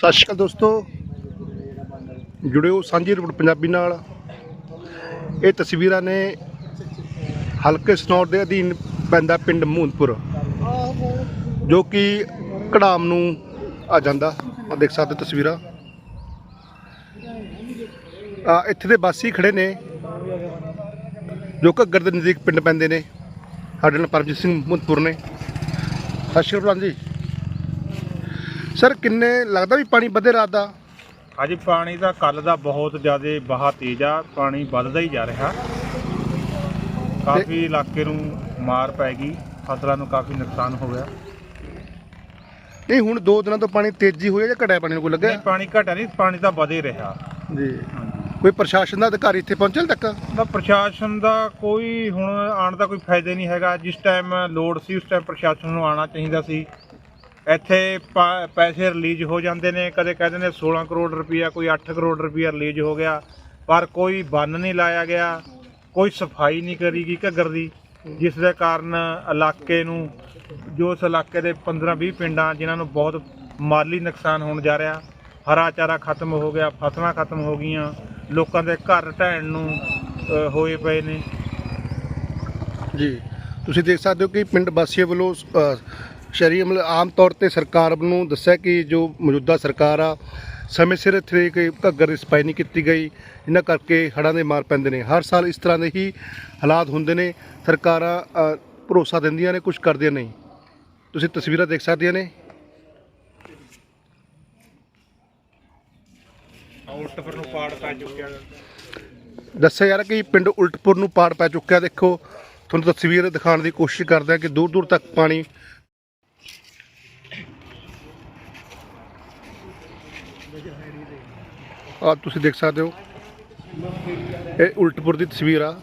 ਸਤਿ ਸ਼੍ਰੀ ਅਕਾਲ ਦੋਸਤੋ। ਜੁੜਿਓ ਸਾਂਝੀ ਰਿਪੋਰਟ ਪੰਜਾਬੀ ਨਾਲ। ਇਹ ਤਸਵੀਰਾਂ ਨੇ ਹਲਕੇ ਸਨੌਰ ਦੇ ਅਧੀਨ ਪੈਂਦਾ ਪਿੰਡ ਮੂਨਪੁਰ, ਜੋ ਕਿ ਕੜਾਮ ਨੂੰ ਆ ਜਾਂਦਾ। ਆ ਦੇਖ ਸਕਦੇ ਹੋ ਤਸਵੀਰਾਂ। ਆ ਇੱਥੇ ਦੇ ਵਾਸੀ ਖੜੇ ਨੇ, ਜੋ ਘੱਗਰ ਦੇ ਨਜ਼ਦੀਕ ਪਿੰਡ ਪੈਂਦੇ ਨੇ। ਸਾਡੇ ਨਾਲ ਪਰਮਜੀਤ ਸਿੰਘ ਮੂਨਪੁਰ ਨੇ। ਸਤਿ ਸ਼੍ਰੀ ਅਕਾਲ ਜੀ। ਸਰ ਕਿੰਨੇ ਲੱਗਦਾ ਵੀ ਪਾਣੀ ਵਧੇ ਰਾਤ ਦਾ? ਹਾਂਜੀ ਪਾਣੀ ਦਾ ਕੱਲ ਦਾ ਬਹੁਤ ਜ਼ਿਆਦਾ ਬਹਾ ਤੇਜ਼ ਆ ਪਾਣੀ ਵੱਧਦਾ ਹੀ ਜਾ ਰਿਹਾ। ਕਾਫੀ ਇਲਾਕੇ ਨੂੰ ਮਾਰ ਪੈ ਗਈ ਫਸਲਾਂ ਨੂੰ ਕਾਫੀ ਨੁਕਸਾਨ ਹੋ ਗਿਆ। ਨਹੀਂ ਹੁਣ ਦੋ ਦਿਨਾਂ ਤੋਂ ਪਾਣੀ ਤੇਜ਼ੀ ਹੋਈ ਹੈ ਜਾਂ ਘਟਿਆ ਪਾਣੀ ਨੂੰ ਕੋਈ ਨਹੀਂ ਲੱਗਿਆ ਪਾਣੀ ਘਟਿਆ ਨਹੀਂ ਪਾਣੀ ਤਾਂ ਵਧੇ ਰਿਹਾ। ਜੀ। ਕੋਈ ਪ੍ਰਸ਼ਾਸਨ ਦਾ ਅਧਿਕਾਰੀ ਇੱਥੇ ਪਹੁੰਚੇ ਹਲੇ ਤੱਕ? ਦਾ ਪ੍ਰਸ਼ਾਸਨ ਦਾ ਕੋਈ ਹੁਣ ਆਉਣ ਦਾ ਕੋਈ ਫਾਇਦਾ ਨਹੀਂ ਹੈਗਾ। ਜਿਸ ਟਾਈਮ ਲੋਡ ਸੀ ਉਸ ਟਾਈਮ ਪ੍ਰਸ਼ਾਸਨ ਨੂੰ ਆਉਣਾ ਚਾਹੀਦਾ ਸੀ। ਇੱਥੇ ਪਾ- ਪੈਸੇ ਰਿਲੀਜ਼ ਹੋ ਜਾਂਦੇ ਨੇ। ਕਦੇ ਕਹਿੰਦੇ ਨੇ 16 ਕਰੋੜ ਰੁਪਈਆ ਕੋਈ 8 ਕਰੋੜ ਰੁਪਈਆ ਰਿਲੀਜ਼ ਹੋ ਗਿਆ। ਪਰ ਕੋਈ ਬੰਨ ਨਹੀਂ ਲਾਇਆ ਗਿਆ। ਕੋਈ ਸਫ਼ਾਈ ਨਹੀਂ ਕਰੀ ਗਈ ਘੱਗਰ ਦੀ ਜਿਸ ਦੇ ਕਾਰਨ ਇਲਾਕੇ ਨੂੰ ਜੋ ਉਸ ਇਲਾਕੇ ਦੇ 15-20 ਪਿੰਡਾਂ ਜਿਨ੍ਹਾਂ ਨੂੰ ਬਹੁਤ ਮਾਲੀ ਨੁਕਸਾਨ ਹੋਣ ਜਾ ਰਿਹਾ ਹਰਾ ਚਾਰਾ ਖਤਮ ਹੋ ਗਿਆ ਫਸਲਾਂ ਖਤਮ ਹੋ ਗਈਆਂ ਲੋਕਾਂ ਦੇ ਘਰ ਢਹਿਣ ਨੂੰ ਅ, ਹੋਏ ਪਏ ਨੇ। ਜੀ। ਤੁਸੀਂ ਦੇਖ ਸਕਦੇ ਹੋ ਕਿ ਪਿੰਡ ਵਾਸੀਆਂ ਵੱਲੋਂ ਅ, ਸ਼ਹਿਰੀ ਅਮਲ ਆਮ ਤੌਰ ਤੇ ਸਰਕਾਰ ਨੂੰ ਦੱਸਿਆ ਕਿ ਜੋ ਮੌਜੂਦਾ ਸਰਕਾਰ ਆ ਸਮੇਂ ਸਿਰ ਇੱਥੇ ਕੋਈ ਘੱਗਰ ਦੀ ਸਫ਼ਾਈ ਨਹੀਂ ਕੀਤੀ ਗਈ। ਇਹਨਾਂ ਕਰਕੇ ਹੜ੍ਹਾਂ ਦੇ ਮਾਰ ਪੈਂਦੇ ਨੇ। ਹਰ ਸਾਲ ਇਸ ਤਰ੍ਹਾਂ ਦੇ ਹੀ ਹਾਲਾਤ ਹੁੰਦੇ ਨੇ। ਸਰਕਾਰਾਂ ਅ, ਭਰੋਸਾ ਦਿੰਦੀਆਂ ਨੇ ਕੁਝ ਕਰਦੀਆਂ ਨਹੀਂ। ਤੁਸੀਂ ਤਸਵੀਰਾਂ ਦੇਖ ਸਕਦੀਆਂ ਨੇ। ਉਲਟਪੁਰ ਨੂੰ ਪਾੜ ਪੈ ਚੁੱਕਿਆ। ਦੱਸਿਆ ਯਾਰ ਕਿ ਪਿੰਡ ਉਲਟਪੁਰ ਨੂੰ ਪਾੜ ਪੈ ਚੁੱਕਿਆ। ਦੇਖੋ ਤੁਹਾਨੂੰ ਤਸਵੀਰ ਦਿਖਾਉਣ ਦੀ ਕੋਸ਼ਿਸ਼ ਕਰਦੇ ਹਾਂ ਕਿ ਦੂਰ ਦੂਰ ਤੱਕ ਪਾਣੀ ਆ ਤੁਸੀਂ ਦੇਖ ਸਕਦੇ ਹੋ। ਇਹ ਉਲਟਪੁਰ ਦੀ ਤਸਵੀਰ ਆ।